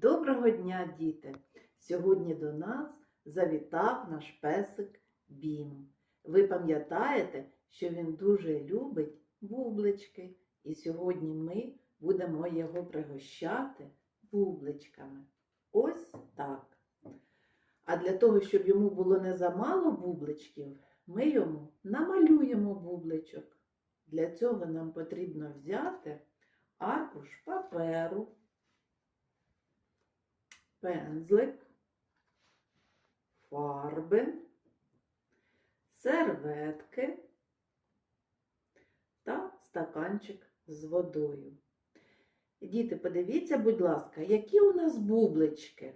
Доброго дня, діти! Сьогодні до нас завітав наш песик Бім. Ви пам'ятаєте, що він дуже любить бублички, і сьогодні ми будемо його пригощати бубличками. Ось так. А для того, щоб йому було не замало бубличків, ми йому намалюємо бубличок. Для цього нам потрібно взяти аркуш паперу, пензлик, фарби, серветки та стаканчик з водою. Діти, подивіться, будь ласка, які у нас бублички.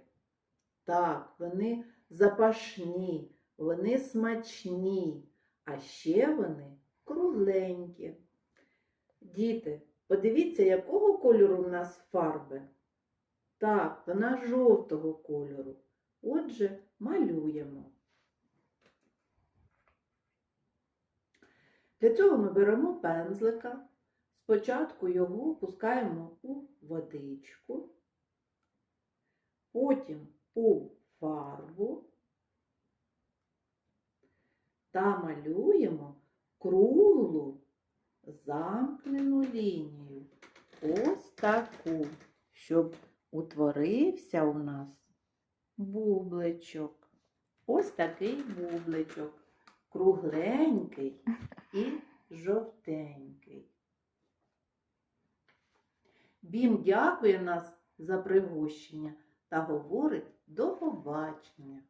Так, вони запашні, вони смачні, а ще вони кругленькі. Діти, подивіться, якого кольору у нас фарби. Так, вона жовтого кольору. Отже, малюємо. Для цього ми беремо пензлика. Спочатку його опускаємо у водичку, потім у фарбу та малюємо круглу замкнену лінію. Ось таку, щоб утворився у нас бубличок. Ось такий бубличок. Кругленький і жовтенький. Бім дякує нас за пригощення та говорить до побачення.